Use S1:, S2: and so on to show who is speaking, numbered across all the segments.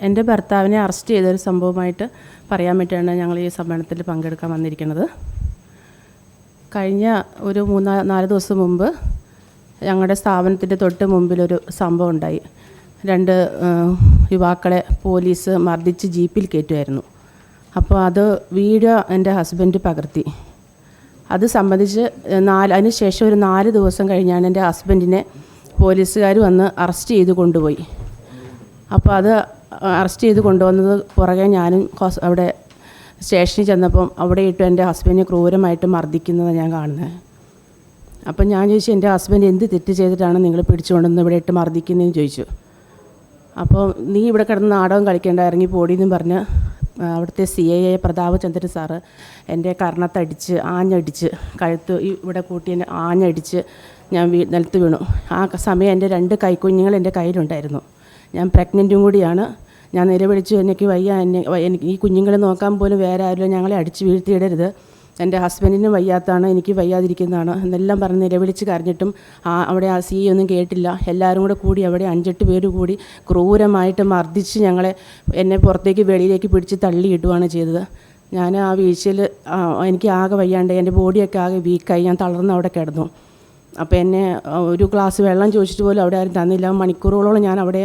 S1: എന്റെ ഭർത്താവിനെ അറസ്റ്റ് ചെയ്തൊരു സംഭവമായിട്ട് പറയാൻ വേണ്ടിയാണ് ഞങ്ങൾ ഈ സമ്മേളനത്തിൽ പങ്കെടുക്കാൻ വന്നിരിക്കുന്നത്. കഴിഞ്ഞ ഒരു മൂന്നാ നാല് ദിവസം മുമ്പ് ഞങ്ങളുടെ സ്ഥാപനത്തിന്റെ തൊട്ട് മുമ്പിലൊരു സംഭവം ഉണ്ടായി. രണ്ട് യുവാക്കളെ പോലീസ് മർദ്ദിച്ച് ജീപ്പിൽ കയറ്റുമായിരുന്നു. അപ്പോൾ അത് വീഡിയോ എന്റെ ഹസ്ബൻഡ് പകർത്തി. അത് സംബന്ധിച്ച് നാല് അതിന് ശേഷം ഒരു നാല് ദിവസം കഴിഞ്ഞാണ് എന്റെ ഹസ്ബൻഡിനെ പോലീസുകാർ വന്ന് അറസ്റ്റ് ചെയ്ത് കൊണ്ടുപോയി. അപ്പോൾ അത് അറസ്റ്റ് ചെയ്ത് കൊണ്ടുവന്നത് പുറകെ ഞാനും അവിടെ സ്റ്റേഷനിൽ ചെന്നപ്പം അവിടെ ഇട്ട് എന്റെ ഹസ്ബൻഡിനെ ക്രൂരമായിട്ട് മർദ്ദിക്കുന്നത് ഞാൻ കാണുന്നത്. അപ്പം ഞാൻ ചോദിച്ചു എന്റെ ഹസ്ബൻഡ് എന്ത് തെറ്റ് ചെയ്തിട്ടാണ് നിങ്ങൾ പിടിച്ചുകൊണ്ടുവന്ന് ഇവിടെ ഇട്ട് മർദ്ദിക്കുന്നതെന്ന് ചോദിച്ചു. അപ്പോൾ നീ ഇവിടെ കിടന്ന് നാടകം കളിക്കേണ്ട ഇറങ്ങി പോടിയെന്നും പറഞ്ഞ് അവിടുത്തെ C I A Prathap Chandran sir എന്റെ കർണത്തടിച്ച് ആഞ്ഞടിച്ച് കഴുത്ത് ഇവിടെ കൂട്ടി എന്നെ ആഞ്ഞടിച്ച് ഞാൻ വീ നിലത്ത് വീണു. ആ സമയം എന്റെ രണ്ട് കൈക്കുഞ്ഞുങ്ങൾ എന്റെ കയ്യിലുണ്ടായിരുന്നു. ഞാൻ പ്രഗ്നന്റും കൂടിയാണ്. ഞാൻ നേരെ നിലവിളിച്ചു എനിക്ക് വയ്യ എന്നെ എനിക്ക് ഈ കുഞ്ഞുങ്ങളെ നോക്കാൻ പോലും വേറെ ആരും ഞങ്ങളെ അടിച്ചു വീഴ്ത്തിയിടരുത്. എന്റെ ഹസ്ബൻഡിനും വയ്യാത്താണ് എനിക്ക് വയ്യാതിരിക്കുന്നതാണ്. എന്നെല്ലാം പറഞ്ഞ് നിലവിളിച്ച് കരഞ്ഞിട്ടും ആ അവിടെ ആ സി ഒന്നും കേട്ടില്ല. എല്ലാവരും കൂടെ കൂടി അവിടെ അഞ്ചെട്ട് പേര് കൂടി ക്രൂരമായിട്ട് മർദ്ദിച്ച് ഞങ്ങളെ എന്നെ പുറത്തേക്ക് വെളിയിലേക്ക് പിടിച്ച് തള്ളിയിടുകയാണ് ചെയ്തത്. ഞാൻ ആ വീഴ്ചയിൽ എനിക്ക് ആകെ വയ്യാണ്ട് എന്റെ ബോഡിയൊക്കെ ആകെ വീക്കായി ഞാൻ തളർന്ന് അവിടെ കിടന്നു. അപ്പോൾ എന്നെ ഒരു ഗ്ലാസ് വെള്ളം ചോദിച്ചിട്ട് പോലും അവിടെ ആരും തന്നില്ല. മണിക്കൂറുകളോളം ഞാൻ അവിടെ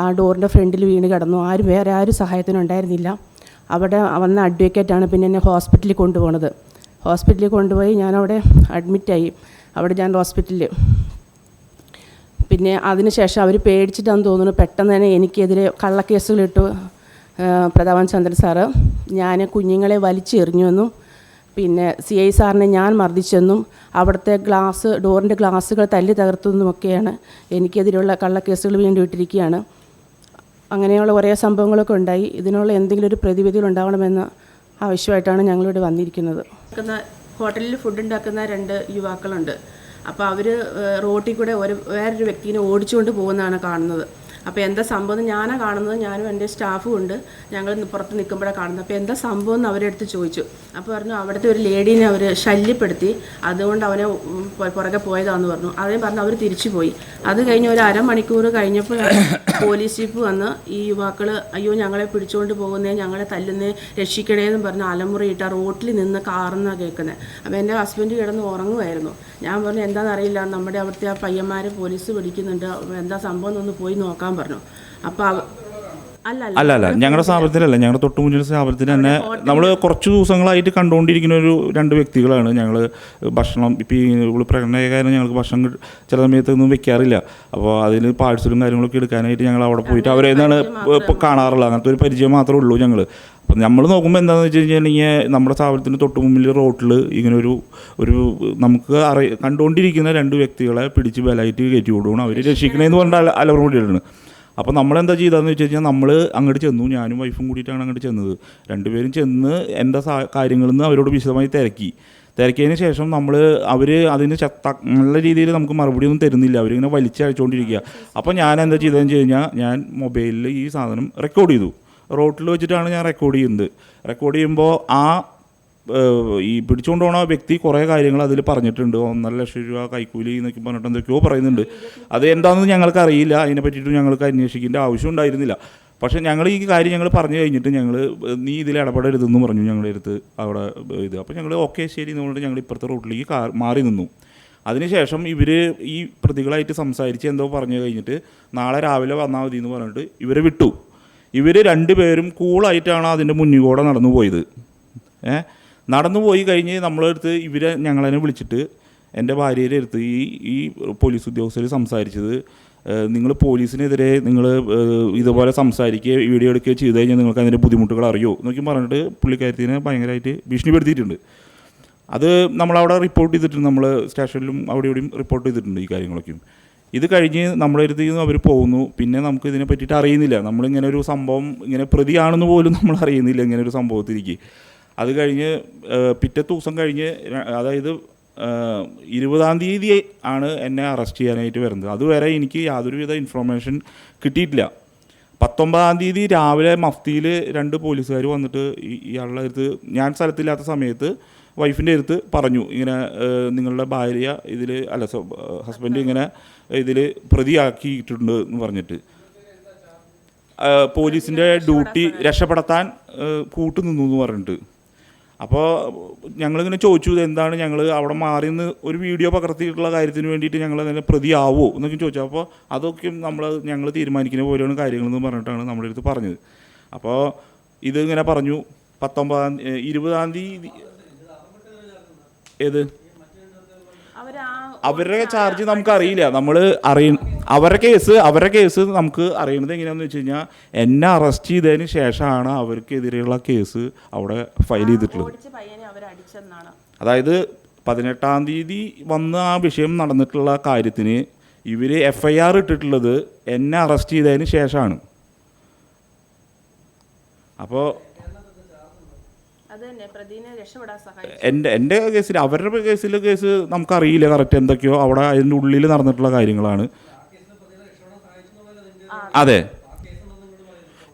S1: ആ ഡോറിന്റെ ഫ്രണ്ടിൽ വീണ് കിടന്നു. ആരും വേറെ ആരും സഹായത്തിനുണ്ടായിരുന്നില്ല അവിടെ വന്ന അഡ്വക്കേറ്റാണ് പിന്നെ എന്നെ ഹോസ്പിറ്റലിൽ കൊണ്ടുപോണത്. ഹോസ്പിറ്റലിൽ കൊണ്ടുപോയി ഞാനവിടെ അഡ്മിറ്റായി അവിടെ ഞാൻ ഹോസ്പിറ്റലിൽ പിന്നെ അതിനുശേഷം അവർ പേടിച്ചിട്ടാന്ന് തോന്നുന്നു. പെട്ടെന്ന് തന്നെ എനിക്കെതിരെ കള്ളക്കേസുകളിട്ടു പ്രതാപൻ ചന്ദ്രൻ സാറ്. ഞാൻ കുഞ്ഞുങ്ങളെ വലിച്ചെറിഞ്ഞുവെന്നും പിന്നെ സി ഐ സാറിനെ ഞാൻ മർദ്ദിച്ചെന്നും അവിടുത്തെ ഗ്ലാസ് ഡോറിന്റെ ഗ്ലാസ്സുകൾ തല്ലി തകർത്തുമെന്നുമൊക്കെയാണ് എനിക്കെതിരെയുള്ള കള്ളക്കേസുകൾ വീണ്ടും ഇട്ടിരിക്കുകയാണ്. അങ്ങനെയുള്ള കുറേ സംഭവങ്ങളൊക്കെ ഉണ്ടായി. ഇതിനുള്ള എന്തെങ്കിലും ഒരു പ്രതിവിധികൾ ഉണ്ടാവണമെന്ന് ആവശ്യമായിട്ടാണ് ഞങ്ങളിവിടെ വന്നിരിക്കുന്നത്. ഹോട്ടലിൽ ഫുഡ് ഉണ്ടാക്കുന്ന രണ്ട് യുവാക്കളുണ്ട്. അപ്പോൾ അവർ റോട്ടിൽ കൂടെ ഒരു വേറൊരു വ്യക്തിനെ ഓടിച്ചുകൊണ്ട് പോകുന്നതാണ് കാണുന്നത്. അപ്പോൾ എന്താ സംഭവം എന്ന് ഞാനാ കാണുന്നത് ഞാനും എന്റെ സ്റ്റാഫും ഉണ്ട്. ഞങ്ങൾ പുറത്ത് നിൽക്കുമ്പോഴാണ് കാണുന്നത്. അപ്പോൾ എന്താ സംഭവം എന്ന് അവരെടുത്ത് ചോദിച്ചു. അപ്പോൾ പറഞ്ഞു അവിടുത്തെ ഒരു ലേഡീനെ അവർ ശല്യപ്പെടുത്തി. അതുകൊണ്ട് അവനെ പുറകെ പോയതാന്ന് പറഞ്ഞു. അതേ പറഞ്ഞു അവർ തിരിച്ചു പോയി. അത് കഴിഞ്ഞ് ഒരു അരമണിക്കൂർ കഴിഞ്ഞപ്പോൾ പോലീസ് ചീഫ് വന്ന് ഈ യുവാക്കൾ അയ്യോ ഞങ്ങളെ പിടിച്ചുകൊണ്ട് പോകുന്നേ ഞങ്ങളെ തല്ലുന്നേ രക്ഷിക്കണേ എന്ന് പറഞ്ഞ് അലമുറയിട്ട് ആ റോട്ടിൽ നിന്ന് കാറുന്ന കേൾക്കുന്നത് അപ്പോൾ എന്റെ ഹസ്ബൻഡ് കിടന്ന് ഉറങ്ങുമായിരുന്നു ഞാൻ പറഞ്ഞു എന്താണെന്ന് അറിയില്ല നമ്മുടെ അവിടുത്തെ ആ പയ്യന്മാരെ പോലീസ് പിടിക്കുന്നുണ്ട്. എന്താ സംഭവം എന്നൊന്ന് പോയി നോക്കാൻ പറഞ്ഞു. അപ്പോൾ അല്ല അല്ല.
S2: ഞങ്ങളുടെ സ്ഥാപനത്തിലല്ല. ഞങ്ങളുടെ തൊട്ട് മുന്നിൽ സ്ഥാപനത്തിൽ തന്നെ നമ്മൾ കുറച്ച് ദിവസങ്ങളായിട്ട് കണ്ടുകൊണ്ടിരിക്കുന്ന ഒരു രണ്ട് വ്യക്തികളാണ് ഞങ്ങൾ ഭക്ഷണം ഇപ്പോൾ ഈ ഇവിടെ പ്രകടനമായ കാരണം ഞങ്ങൾക്ക് ഭക്ഷണം ചില സമയത്തൊന്നും വെക്കാറില്ല. അപ്പോൾ അതിൽ പാഴ്സലും കാര്യങ്ങളൊക്കെ എടുക്കാനായിട്ട് ഞങ്ങൾ അവിടെ പോയിട്ട് അവരെ നിന്നാണ് കാണാറുള്ളത് അങ്ങനത്തെ ഒരു പരിചയം മാത്രമേ ഉള്ളൂ ഞങ്ങൾ അപ്പം നമ്മൾ നോക്കുമ്പോൾ എന്താണെന്ന് വെച്ച് കഴിഞ്ഞിട്ടുണ്ടെങ്കിൽ നമ്മുടെ സ്ഥാപനത്തിന് തൊട്ട് മുമ്പിൽ റോട്ടിൽ ഇങ്ങനെ ഒരു ഒരു നമുക്ക് അറി കണ്ടുകൊണ്ടിരിക്കുന്ന രണ്ട് വ്യക്തികളെ പിടിച്ച് ബലമായിട്ട് കയറ്റി വിടുകയാണ് അവർ രക്ഷിക്കണേന്ന് പറഞ്ഞാൽ അലവർ അലവറ കൂടിയിട്ടാണ് അപ്പോൾ നമ്മളെന്താ ചെയ്തതെന്ന് വെച്ച് കഴിഞ്ഞാൽ നമ്മൾ അങ്ങോട്ട് ചെന്നു ഞാനും വൈഫും കൂടിയിട്ടാണ് അങ്ങോട്ട് ചെന്നത്. രണ്ടുപേരും ചെന്ന് എന്താ സാ കാര്യങ്ങളിൽ നിന്ന് അവരോട് വിശദമായി തിരക്കി. തിരക്കിയതിന് ശേഷം നമ്മൾ അവർ അതിന് ചത്ത നല്ല രീതിയിൽ നമുക്ക് മറുപടി ഒന്നും തരുന്നില്ല. അവരിങ്ങനെ വലിച്ചയച്ചുകൊണ്ടിരിക്കുക അപ്പോൾ ഞാൻ എന്താ ചെയ്തതെന്ന് വെച്ച് കഴിഞ്ഞാൽ ഞാൻ മൊബൈലിൽ ഈ സാധനം റെക്കോർഡ് ചെയ്തു. റോട്ടിൽ വെച്ചിട്ടാണ് ഞാൻ റെക്കോർഡ് ചെയ്യുന്നത്. റെക്കോർഡ് ചെയ്യുമ്പോൾ ആ ഈ പിടിച്ചുകൊണ്ട് പോണ വ്യക്തി കുറേ കാര്യങ്ങൾ അതിൽ പറഞ്ഞിട്ടുണ്ട്. ഒന്നര ലക്ഷം രൂപ കൈക്കൂലി എന്നൊക്കെ പറഞ്ഞിട്ട് എന്തൊക്കെയോ പറയുന്നുണ്ട്. അത് എന്താണെന്ന് ഞങ്ങൾക്ക് അറിയില്ല അതിനെ പറ്റിയിട്ട് ഞങ്ങൾക്ക് അന്വേഷിക്കേണ്ട ആവശ്യം ഉണ്ടായിരുന്നില്ല. പക്ഷേ ഞങ്ങൾ ഈ കാര്യം ഞങ്ങൾ പറഞ്ഞു കഴിഞ്ഞിട്ട് ഞങ്ങൾ നീ ഇതിൽ ഇടപെടരുതെന്ന് പറഞ്ഞു ഞങ്ങളുടെ അടുത്ത് അവിടെ ഇത്. അപ്പോൾ ഞങ്ങൾ ഓക്കെ ശരി എന്ന് ഞങ്ങൾ ഇപ്പുറത്തെ റോട്ടിലേക്ക് കാ മാറി നിന്നു. അതിനുശേഷം ഇവർ ഈ പ്രതികളായിട്ട് സംസാരിച്ച് എന്തോ പറഞ്ഞു കഴിഞ്ഞിട്ട് നാളെ രാവിലെ വന്നാൽ മതി എന്ന് പറഞ്ഞിട്ട് ഇവരെ വിട്ടു. ഇവർ രണ്ടുപേരും കൂളായിട്ടാണ് അതിന്റെ മുന്നിൽ കൂടെ നടന്നു പോയത് ഏ? നടന്നു പോയി കഴിഞ്ഞ് നമ്മളെടുത്ത് ഇവരെ ഞങ്ങളെന്നെ വിളിച്ചിട്ട് എന്റെ ഭാര്യയുടെ അടുത്ത് ഈ ഈ പോലീസ് ഉദ്യോഗസ്ഥർ സംസാരിച്ചത് നിങ്ങൾ പോലീസിനെതിരെ നിങ്ങൾ ഇതുപോലെ സംസാരിക്കുകയോ വീഡിയോ എടുക്കുകയോ ചെയ്ത് കഴിഞ്ഞാൽ നിങ്ങൾക്ക് അതിന്റെ ബുദ്ധിമുട്ടുകൾ അറിയോ എന്നൊക്കെ പറഞ്ഞിട്ട് പുള്ളിക്കാരത്തിനെ ഭയങ്കരമായിട്ട് ഭീഷണിപ്പെടുത്തിയിട്ടുണ്ട്. അത് നമ്മളവിടെ റിപ്പോർട്ട് ചെയ്തിട്ടുണ്ട് നമ്മൾ സ്റ്റേഷനിലും അവിടെ ഇവിടെയും റിപ്പോർട്ട് ചെയ്തിട്ടുണ്ട് ഈ കാര്യങ്ങളൊക്കെയും. ഇത് കഴിഞ്ഞ് നമ്മുടെ അടുത്ത് നിന്ന് അവർ പോകുന്നു. പിന്നെ നമുക്ക് ഇതിനെ പറ്റിയിട്ട് അറിയുന്നില്ല. നമ്മളിങ്ങനെ ഒരു സംഭവം ഇങ്ങനെ പ്രതിയാണെന്ന് പോലും നമ്മൾ അറിയുന്നില്ല ഇങ്ങനെ ഒരു സംഭവത്തിലേക്ക്. അത് കഴിഞ്ഞ് പിറ്റത്തെ ദിവസം കഴിഞ്ഞ് അതായത് ഇരുപതാം തീയതി ആണ് എന്നെ അറസ്റ്റ് ചെയ്യാനായിട്ട് വരുന്നത്. അതുവരെ എനിക്ക് യാതൊരുവിധ ഇൻഫർമേഷൻ കിട്ടിയിട്ടില്ല. പത്തൊമ്പതാം തീയതി രാവിലെ മഫ്തിയിൽ രണ്ട് പോലീസുകാർ വന്നിട്ട് ഇയാളുടെ അടുത്ത് ഞാൻ സ്ഥലത്തില്ലാത്ത സമയത്ത് വൈഫിന്റെ അടുത്ത് പറഞ്ഞു. ഇങ്ങനെ നിങ്ങളുടെ ഭാര്യ ഇതിൽ അല്ല ഹസ്ബൻഡ് ഇങ്ങനെ ഇതിൽ പ്രതിയാക്കിയിട്ടുണ്ട് എന്ന് പറഞ്ഞിട്ട്. പോലീസിന്റെ ഡ്യൂട്ടി രക്ഷപ്പെടുത്താൻ കൂട്ടുനിന്നു എന്ന് പറഞ്ഞിട്ട്. അപ്പോൾ ഞങ്ങളിങ്ങനെ ചോദിച്ചു എന്താണ് ഞങ്ങൾ അവിടെ മാറി നിന്ന് ഒരു വീഡിയോ പകർത്തിയിട്ടുള്ള കാര്യത്തിന് വേണ്ടിയിട്ട് ഞങ്ങൾ അതിനെ പ്രതിയാവോ? എന്നൊക്കെ ചോദിച്ചു. അപ്പോൾ അതൊക്കെ നമ്മൾ ഞങ്ങൾ തീരുമാനിക്കുന്ന പോലെയാണ് കാര്യങ്ങളെന്ന് പറഞ്ഞിട്ടാണ് നമ്മുടെ അടുത്ത് പറഞ്ഞത്. അപ്പോൾ ഇത് പറഞ്ഞു പത്തൊമ്പതാം ഇരുപതാം തീയതി ഏത്? അവരുടെ ചാർജ് നമുക്ക് അറിയില്ല നമ്മൾ അറിയ അവരുടെ കേസ് അവരുടെ കേസ് നമുക്ക് അറിയുന്നത് എങ്ങനെയാണെന്ന് വെച്ച് കഴിഞ്ഞാൽ എന്നെ അറസ്റ്റ് ചെയ്തതിന് ശേഷമാണ് അവർക്കെതിരെയുള്ള കേസ് അവിടെ ഫയൽ ചെയ്തിട്ടുള്ളത്. അതായത് പതിനെട്ടാം തീയതി വന്ന ആ വിഷയം നടന്നിട്ടുള്ള കാര്യത്തിന് ഇവർ എഫ് ഐ ആർ ഇട്ടിട്ടുള്ളത് എന്നെ അറസ്റ്റ് ചെയ്തതിന് ശേഷമാണ്. അപ്പോൾ
S1: അത് തന്നെ പ്രതിനെ രക്ഷപ്പെടാൻ സഹായിച്ചു
S2: എന്റെ എന്റെ കേസിൽ അവരുടെ കേസിൽ കേസ് നമുക്കറിയില്ല കറക്റ്റ് എന്തൊക്കെയോ. അവിടെ അതിന്റെ ഉള്ളിൽ നടന്നിട്ടുള്ള കാര്യങ്ങളാണ്. അതെ.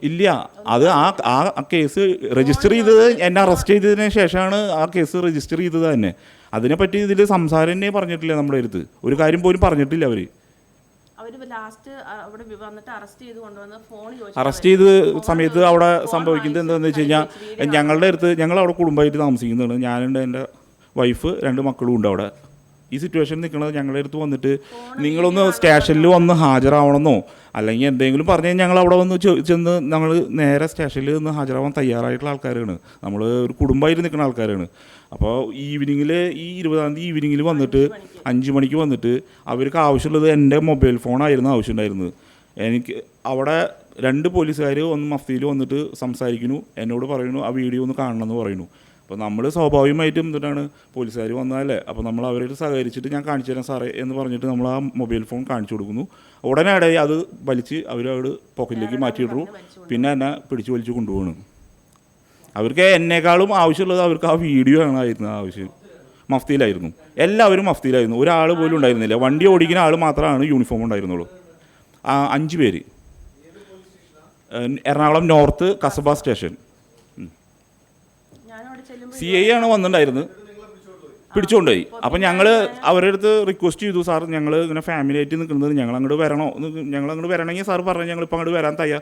S2: ഇല്ല. അത് ആ ആ കേസ് രജിസ്റ്റർ ചെയ്തത് എന്നെ അറസ്റ്റ് ചെയ്തതിന് ശേഷമാണ് ആ കേസ് രജിസ്റ്റർ ചെയ്തത് തന്നെ. അതിനെപ്പറ്റി ഇതിൽ സംസാരം തന്നെ പറഞ്ഞിട്ടില്ല നമ്മുടെ അടുത്ത്. ഒരു കാര്യം പോലും പറഞ്ഞിട്ടില്ല അവർ
S1: അവർ ലാസ്റ്റ് അവിടെ വി- വന്നിട്ട് അറസ്റ്റ് ചെയ്ത്
S2: സമയത്ത് അവിടെ സംഭവിക്കുന്നത് എന്താണെന്ന് വെച്ച് കഴിഞ്ഞാൽ ഞങ്ങളുടെ അടുത്ത് ഞങ്ങൾ അവിടെ കുടുംബമായിട്ട് താമസിക്കുന്നതാണ്. ഞാനുണ്ട് എന്റെ വൈഫ് രണ്ട് മക്കളും ഉണ്ട് അവിടെ. ഈ സിറ്റുവേഷൻ നിൽക്കുന്നത് ഞങ്ങളുടെ അടുത്ത് വന്നിട്ട് നിങ്ങളൊന്ന് സ്റ്റേഷനിൽ വന്ന് ഹാജരാവണമെന്നോ? അല്ലെങ്കിൽ എന്തെങ്കിലും പറഞ്ഞു കഴിഞ്ഞാൽ ഞങ്ങൾ അവിടെ വന്ന് ചെന്ന് ഞങ്ങൾ നേരെ സ്റ്റേഷനിൽ നിന്ന് ഹാജരാവാൻ തയ്യാറായിട്ടുള്ള ആൾക്കാരാണ്. നമ്മൾ ഒരു കുടുംബമായിട്ട് നിൽക്കുന്ന ആൾക്കാരാണ്. അപ്പോൾ ഈവനിങ്ങിൽ ഈ ഇരുപതാം തീയതി ഈവനിങ്ങിൽ വന്നിട്ട് അഞ്ച് മണിക്ക് വന്നിട്ട് അവർക്ക് ആവശ്യമുള്ളത് എന്റെ മൊബൈൽ ഫോണായിരുന്നു ആവശ്യമുണ്ടായിരുന്നത്. എനിക്ക് അവിടെ രണ്ട് പോലീസുകാർ ഒന്ന് മഫ്തിയിൽ വന്നിട്ട് സംസാരിക്കുന്നു എന്നോട് പറയുന്നു ആ വീഡിയോ ഒന്ന് കാണണമെന്ന് പറയുന്നു. അപ്പോൾ നമ്മൾ സ്വാഭാവികമായിട്ടും എന്തിനാണ് പോലീസുകാർ വന്നാലേ അപ്പോൾ നമ്മൾ അവരോട് സഹകരിച്ചിട്ട് ഞാൻ കാണിച്ചു തരാം സാറേ എന്ന് പറഞ്ഞിട്ട് നമ്മൾ ആ മൊബൈൽ ഫോൺ കാണിച്ചു കൊടുക്കുന്നു. ഉടനെ ഇടയിൽ അത് വലിച്ച് അവർ അവിടെ പോക്കറ്റിലേക്ക് മാറ്റിയിട്ടു പിന്നെ എന്നെ പിടിച്ച് വലിച്ച് കൊണ്ടുപോകണം അവർക്ക് എന്നേക്കാളും ആവശ്യമുള്ളത് അവർക്ക് ആ വീഡിയോ ആണ് ആയിരുന്നു ആവശ്യം. മഫ്തിയിലായിരുന്നു. എല്ലാവരും മഫ്തിയിലായിരുന്നു. ഒരാൾ പോലും ഉണ്ടായിരുന്നില്ല. വണ്ടി ഓടിക്കുന്ന ആൾ മാത്രമാണ് യൂണിഫോം ഉണ്ടായിരുന്നുള്ളൂ. ആ, അഞ്ച് പേര്. Ernakulam north Kasaba station. C I ആണ് വന്നിട്ടുണ്ടായിരുന്നത്. പിടിച്ചുകൊണ്ടുപോയി. അപ്പം ഞങ്ങൾ അവരുടെ അടുത്ത് റിക്വസ്റ്റ് ചെയ്തു സാർ ഞങ്ങൾ ഇങ്ങനെ ഫാമിലി ആയിട്ട് നിൽക്കുന്നത് ഞങ്ങൾ അങ്ങോട്ട് വരണോ? ഞങ്ങൾ അങ്ങോട്ട് വരണമെങ്കിൽ സാർ പറഞ്ഞു ഞങ്ങൾ ഇപ്പം അങ്ങോട്ട് വരാൻ തയ്യാ.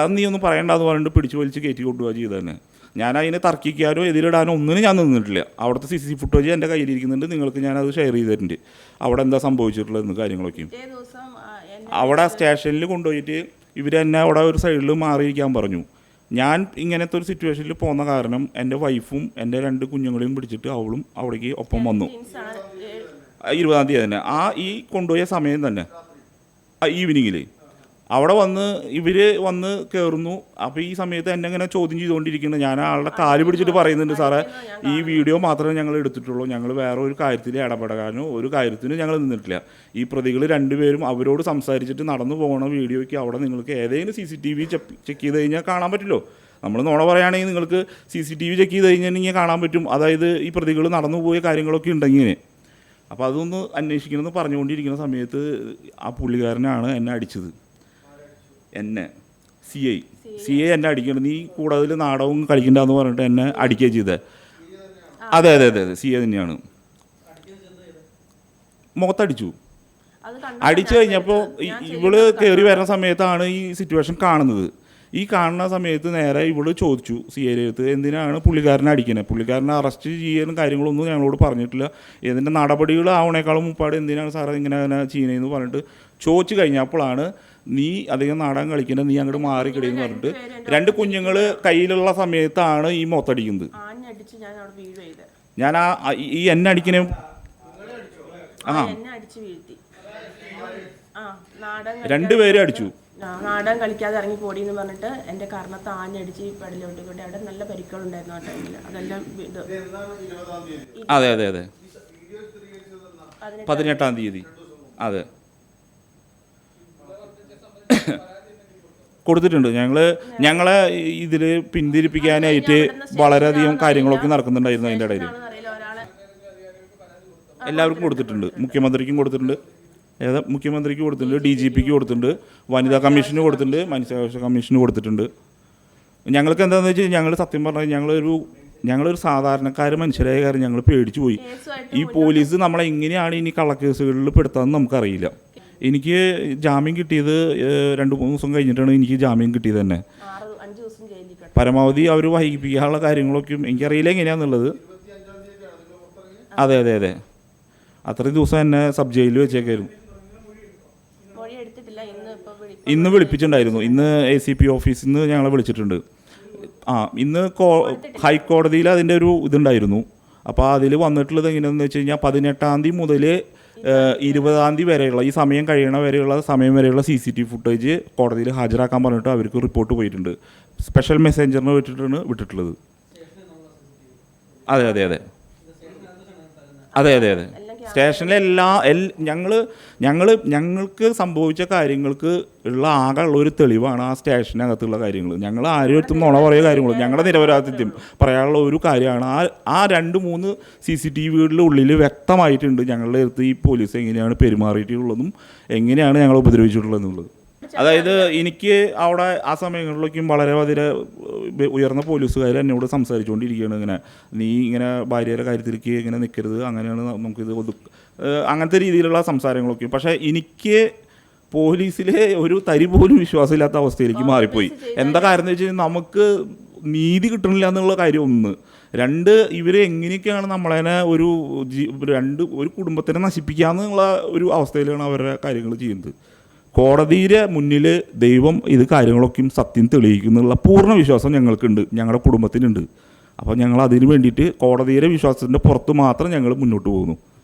S2: അത് നീ ഒന്നും പറയണ്ടെന്ന് പറഞ്ഞിട്ട് പിടിച്ചു വലിച്ച് കയറ്റി കൊണ്ടുപോവുക ചെയ്ത് തന്നെ ഞാൻ അതിനെ തർക്കിക്കാനോ എതിരിടാനോ ഒന്നിനും ഞാൻ നിന്നിട്ടില്ല. അവിടുത്തെ സി സി ഫുട്ടേജ് എന്റെ കയ്യിലിരിക്കുന്നുണ്ട്. നിങ്ങൾക്ക് ഞാനത് ഷെയർ ചെയ്തിട്ടുണ്ട്. അവിടെ എന്താ സംഭവിച്ചിട്ടുള്ളതെന്ന് കാര്യങ്ങളൊക്കെയും. അവിടെ സ്റ്റേഷനിൽ കൊണ്ടുപോയിട്ട് ഇവരെന്നെ അവിടെ ഒരു സൈഡിൽ മാറിയിരിക്കാൻ പറഞ്ഞു. ഞാൻ ഇങ്ങനത്തെ ഒരു സിറ്റുവേഷനിൽ പോകുന്ന കാരണം എന്റെ വൈഫും എന്റെ രണ്ട് കുഞ്ഞുങ്ങളെയും പിടിച്ചിട്ട് അവളും അവിടേക്ക് ഒപ്പം വന്നു. ഇരുപതാം തീയതി തന്നെ. ആ ഈ കൊണ്ടുപോയ സമയം തന്നെ. ഈവനിങ്ങിൽ അവിടെ വന്ന് ഇവർ വന്ന് കയറുന്നു അപ്പോൾ ഈ സമയത്ത് എന്നെ ഇങ്ങനെ ചോദ്യം ചെയ്തുകൊണ്ടിരിക്കുന്നത് ഞാൻ ആളുടെ കാൽ പിടിച്ചിട്ട് പറയുന്നുണ്ട് സാറേ ഈ വീഡിയോ മാത്രമേ ഞങ്ങൾ എടുത്തിട്ടുള്ളൂ. ഞങ്ങൾ വേറെ ഒരു കാര്യത്തിൽ ഇടപെടാനോ ഒരു കാര്യത്തിനും ഞങ്ങൾ നിന്നിട്ടില്ല. ഈ പ്രതികൾ രണ്ടുപേരും അവരോട് സംസാരിച്ചിട്ട് നടന്നു പോകുന്ന വീഡിയോയ്ക്ക് അവിടെ നിങ്ങൾക്ക് ഏതെങ്കിലും C C T V check ചെയ്ത് കഴിഞ്ഞാൽ കാണാൻ പറ്റില്ലോ. നമ്മൾ നോണ പറയുകയാണെങ്കിൽ നിങ്ങൾക്ക് C C T V check ചെയ്ത് കഴിഞ്ഞിട്ടുണ്ടെങ്കിൽ കാണാൻ പറ്റും. അതായത് ഈ പ്രതികൾ നടന്നു പോയ കാര്യങ്ങളൊക്കെ ഉണ്ടെങ്കിൽ. അപ്പോൾ അതൊന്ന് അന്വേഷിക്കണമെന്ന് പറഞ്ഞുകൊണ്ടിരിക്കുന്ന സമയത്ത് ആ പുള്ളിക്കാരനാണ് എന്നെ അടിച്ചത്. എന്നെ സി ഐ സി ഐ എന്നെ അടിക്കണം നീ കൂടുതൽ നാടകവും കളിക്കണ്ടെന്ന് പറഞ്ഞിട്ട് എന്നെ അടിക്കുകയും ചെയ്തത് അതെ അതെ അതെ അതെ. സി ഐ തന്നെയാണ്. മുഖത്തടിച്ചു. അടിച്ചു കഴിഞ്ഞപ്പോൾ ഇവൾ കയറി വരുന്ന സമയത്താണ് ഈ സിറ്റുവേഷൻ കാണുന്നത്. ഈ കാണുന്ന സമയത്ത് നേരെ ഇവൾ ചോദിച്ചു സി അടുത്ത് എന്തിനാണ് പുള്ളിക്കാരനെ അടിക്കുന്നത് പുള്ളിക്കാരനെ അറസ്റ്റ് ചെയ്യാനും കാര്യങ്ങളൊന്നും ഞങ്ങളോട് പറഞ്ഞിട്ടില്ല. ഇതിന്റെ നടപടികൾ ആവണേക്കാളും മുപ്പാട് എന്തിനാണ് സാറേ ഇങ്ങനെ അങ്ങനെ ചെയ്യുന്നതെന്ന് പറഞ്ഞിട്ട് ചോദിച്ചു കഴിഞ്ഞപ്പോഴാണ് നീ അധികം നാടകം കളിക്കുന്ന നീ അങ്ങോട്ട് മാറിക്കിടയെന്ന് പറഞ്ഞിട്ട് രണ്ട് കുഞ്ഞുങ്ങൾ കയ്യിലുള്ള സമയത്താണ് ഈ മൊത്തടിക്കുന്നത്
S1: ഞാൻ
S2: ആ ഈ എന്നെ അടിക്കണേ? ആ. രണ്ടുപേരും അടിച്ചു
S1: നാടൻ കളിക്കാതെ ഇറങ്ങി പോടി എന്ന് പറഞ്ഞിട്ട് എന്റെ കർണത്ത് ആഞ്ഞടിച്ച് പടലോട്ട് കൊണ്ട് അവിടെ നല്ല പരിക്കുകളുണ്ടായിരുന്നു ആ ടൈമിൽ അതെല്ലാം ഇത്
S2: അതെ അതെ അതെ. പതിനെട്ടാം തീയതി. അതെ. കൊടുത്തിട്ടുണ്ട്. ഞങ്ങൾ ഞങ്ങളെ ഇതിൽ പിന്തിരിപ്പിക്കാനായിട്ട് വളരെയധികം കാര്യങ്ങളൊക്കെ നടക്കുന്നുണ്ടായിരുന്നു അതിന്റെ ഇടയിൽ എല്ലാവർക്കും കൊടുത്തിട്ടുണ്ട്. മുഖ്യമന്ത്രിക്കും കൊടുത്തിട്ടുണ്ട്. ഏതാ? മുഖ്യമന്ത്രിക്ക് കൊടുത്തിട്ടുണ്ട് ഡി ജി പിക്ക് കൊടുത്തിട്ടുണ്ട് വനിതാ കമ്മീഷന് കൊടുത്തിട്ടുണ്ട് മനുഷ്യാവകാശ കമ്മീഷന് കൊടുത്തിട്ടുണ്ട്. ഞങ്ങൾക്ക് എന്താണെന്ന് വെച്ചാൽ ഞങ്ങൾ സത്യം പറഞ്ഞാൽ ഞങ്ങളൊരു ഞങ്ങളൊരു സാധാരണക്കാർ മനുഷ്യരായ കാര്യം ഞങ്ങൾ പേടിച്ചു പോയി. ഈ പോലീസ് നമ്മളെ എങ്ങനെയാണ് ഇനി കള്ളക്കേസുകളിൽ പെടുത്താമെന്ന് നമുക്കറിയില്ല. എനിക്ക് ജാമ്യം കിട്ടിയത് രണ്ട് മൂന്ന് ദിവസം കഴിഞ്ഞിട്ടാണ് എനിക്ക് ജാമ്യം കിട്ടിയത് തന്നെ. പരമാവധി അവർ വൈകിപ്പിക്കാനുള്ള കാര്യങ്ങളൊക്കെ എനിക്കറിയില്ല എങ്ങനെയാണെന്നുള്ളത് അതെ അതെ അതെ. അത്രയും ദിവസം എന്നെ സബ് ജയിലിൽ വെച്ചേക്കായിരുന്നു.
S1: ഇന്ന്
S2: വിളിപ്പിച്ചിട്ടുണ്ടായിരുന്നു. ഇന്ന് എ സി പി ഓഫീസിൽ നിന്ന് ഞങ്ങളെ വിളിച്ചിട്ടുണ്ട്. ആ ഇന്ന് കോ ഹൈക്കോടതിയിൽ അതിന്റെ ഒരു ഇതുണ്ടായിരുന്നു. അപ്പോൾ അതിൽ വന്നിട്ടുള്ളത് എങ്ങനെയാണെന്ന് വെച്ച് കഴിഞ്ഞാൽ പതിനെട്ടാം തീയതി മുതൽ ഇരുപതാം തീയതി വരെയുള്ള ഈ സമയം കഴിയണ വരെയുള്ള സമയം വരെയുള്ള സി സി ടി ഫുട്ടേജ് കോടതിയിൽ ഹാജരാക്കാൻ പറഞ്ഞിട്ട് അവർക്ക് റിപ്പോർട്ട് പോയിട്ടുണ്ട്. സ്പെഷ്യൽ മെസ്സേഞ്ചറിന് വിട്ടിട്ടാണ് വിട്ടിട്ടുള്ളത്. അതെ അതെ അതെ. അതെ അതെ അതെ. സ്റ്റേഷനിലെ എല്ലാ എൽ ഞങ്ങൾ ഞങ്ങൾ ഞങ്ങൾക്ക് സംഭവിച്ച കാര്യങ്ങൾക്ക് ഉള്ള ആകെ ഉള്ള ഒരു തെളിവാണ് ആ സ്റ്റേഷനകത്തുള്ള കാര്യങ്ങൾ ഞങ്ങൾ ആരും എടുത്തും നുണ പറയുക കാര്യങ്ങളും ഞങ്ങളുടെ നിരപരാധിത്യം പറയാനുള്ള ഒരു കാര്യമാണ്. ആ ആ രണ്ട് മൂന്ന് സി സി ടി വിയുടെ ഉള്ളിൽ വ്യക്തമായിട്ടുണ്ട് ഞങ്ങളുടെ അടുത്ത് ഈ പോലീസ് എങ്ങനെയാണ് പെരുമാറിയിട്ടുള്ളതും എങ്ങനെയാണ് ഞങ്ങൾ ഉപദ്രവിച്ചിട്ടുള്ളതെന്നുള്ളത് അതായത് എനിക്ക് അവിടെ ആ സമയങ്ങളിലേക്കും വളരെ വളരെ ഉയർന്ന പോലീസുകാർ എന്നോട് സംസാരിച്ചുകൊണ്ടിരിക്കുകയാണ് ഇങ്ങനെ. നീ ഇങ്ങനെ ഭാര്യയുടെ കാര്യത്തിലേക്ക് ഇങ്ങനെ നിൽക്കരുത് അങ്ങനെയാണ് നമുക്കിത് ഒതു അങ്ങനത്തെ രീതിയിലുള്ള സംസാരങ്ങളൊക്കെ പക്ഷേ എനിക്ക് പോലീസിലെ ഒരു തരി പോലും വിശ്വാസമില്ലാത്ത അവസ്ഥയിലേക്ക് മാറിപ്പോയി. എന്താ കാരണം എന്ന് വെച്ച് കഴിഞ്ഞാൽ നമുക്ക് നീതി കിട്ടണില്ല എന്നുള്ള കാര്യം ഒന്ന്. രണ്ട് ഇവർ എങ്ങനെയൊക്കെയാണ് നമ്മളതിനെ ഒരു രണ്ട് ഒരു കുടുംബത്തിനെ നശിപ്പിക്കാന്നുള്ള ഒരു അവസ്ഥയിലാണ് അവരുടെ കാര്യങ്ങൾ ചെയ്യുന്നത്. കോടതിയുടെ മുന്നിൽ ദൈവം ഇത് കാര്യങ്ങളൊക്കെയും സത്യം തെളിയിക്കുന്നുള്ള പൂർണ വിശ്വാസം ഞങ്ങൾക്കുണ്ട് ഞങ്ങളുടെ കുടുംബത്തിനുണ്ട്. അപ്പോൾ ഞങ്ങൾ അതിന് വേണ്ടിയിട്ട് കോടതിയുടെ വിശ്വാസത്തിന്റെ പുറത്ത് മാത്രം ഞങ്ങൾ മുന്നോട്ട് പോകുന്നു.